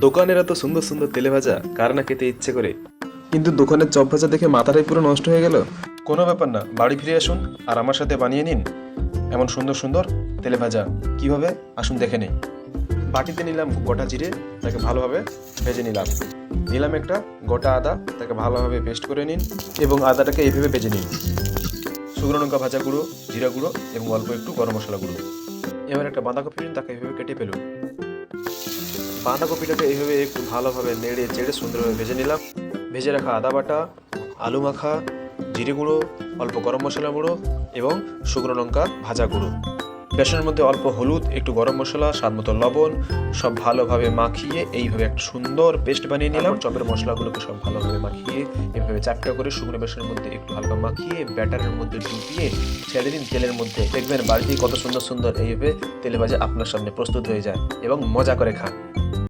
দোকানের এত সুন্দর সুন্দর তেলে ভাজা কার না খেতে ইচ্ছে করে? কিন্তু দোকানের চপ ভাজা দেখে মাথাটাই পুরো নষ্ট হয়ে গেল। কোনো ব্যাপার না, বাড়ি ফিরে আসুন আর আমার সাথে বানিয়ে নিন। এমন সুন্দর সুন্দর তেলে ভাজা। কীভাবে? আসুন দেখে নেই। বাটিতে নিলাম গোটা জিরে, তাকে ভালোভাবে ভেজে নিলাম। নিলাম একটা গোটা আদা, তাকে ভালোভাবে পেস্ট করে নিন এবং আদাটাকে এইভাবে ভেজে নিন। শুকনো লঙ্কা ভাজা গুঁড়ো, জিরা গুঁড়ো এবং অল্প একটু গরম মশলা গুঁড়ো। এবার একটা বাঁধাকপি নিন, তাকে এইভাবে কেটে ফেলুন। বাঁধাকপিটাকে এইভাবে একটু ভালোভাবে নেড়ে চেড়ে সুন্দরভাবে ভেজে নিলাম। ভেজে রাখা আদা বাটা, আলু মাখা, জিরে গুঁড়ো, অল্প গরম মশলা গুঁড়ো এবং শুকনো লঙ্কা ভাজা গুঁড়ো। বেসনের মধ্যে অল্প হলুদ, একটু গরম মশলা, স্বাদ মতো লবণ, সব ভালোভাবে মাখিয়ে এইভাবে একটা সুন্দর পেস্ট বানিয়ে নিলাম। চপের মশলাগুলোকে সব ভালোভাবে মাখিয়ে এভাবে চাপটা করে শুকনো বেসনের মধ্যে একটু হালকা মাখিয়ে ব্যাটারের মধ্যে ডুবিয়ে ছেড়ে দিন তেলের মধ্যে দেখবেন বাড়িতেই কত সুন্দর সুন্দর এইভাবে তেলে ভাজা আপনার সামনে প্রস্তুত হয়ে যায় এবং মজা করে খান।